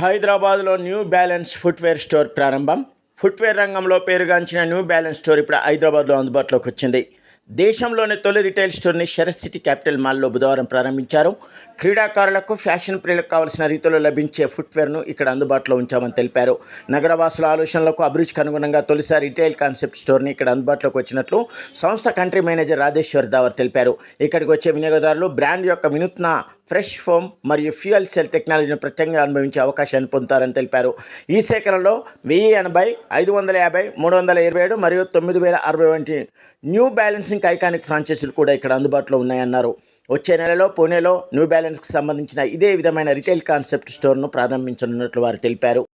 హైదరాబాద్లో New Balance footwear store ప్రారంభం. Footwear రంగంలో పేరుగాంచిన న్యూ బ్యాలెన్స్ స్టోర్ ఇప్పుడు హైదరాబాద్లో అందుబాటులోకి వచ్చింది. దేశంలోని తొలి రిటైల్ స్టోర్ని శరత్ సిటీ క్యాపిటల్ మాల్లో బుధవారం ప్రారంభించారు. క్రీడాకారులకు ఫ్యాషన్ ప్రియులకు కావాల్సిన రీతిలో లభించే ఫుట్వేర్ను ఇక్కడ అందుబాటులో ఉంచామని తెలిపారు. నగరవాసుల ఆలోచనలకు అభిరుచికి అనుగుణంగా తొలిసారి రిటైల్ కాన్సెప్ట్ స్టోర్ని ఇక్కడ అందుబాటులోకి వచ్చినట్లు సంస్థ కంట్రీ మేనేజర్ రాధేశ్వర్ దావర్ తెలిపారు. ఇక్కడికి వచ్చే వినియోగదారులు బ్రాండ్ యొక్క వినూత్న ఫ్రెష్ ఫోమ్ మరియు ఫ్యూయల్ సెల్ టెక్నాలజీని ప్రత్యేకంగా అనుభవించే అవకాశాన్ని పొందుతారని తెలిపారు. ఈ సేకరణలో వెయ్యి ఎనభై ఐదు వందల యాభై మూడు వందల ఇరవై ఏడు మరియు తొమ్మిది వేల అరవై వంటి న్యూ బ్యాలెన్సింగ్ ఐకానిక్ ఫ్రాంచైజీలు కూడా ఇక్కడ అందుబాటులో ఉన్నాయన్నారు. వచ్చే నెలలో పూణేలో న్యూ బ్యాలెన్స్కి సంబంధించిన ఇదే విధమైన రిటైల్ కాన్సెప్ట్ స్టోర్ను ప్రారంభించనున్నట్లు వారు తెలిపారు.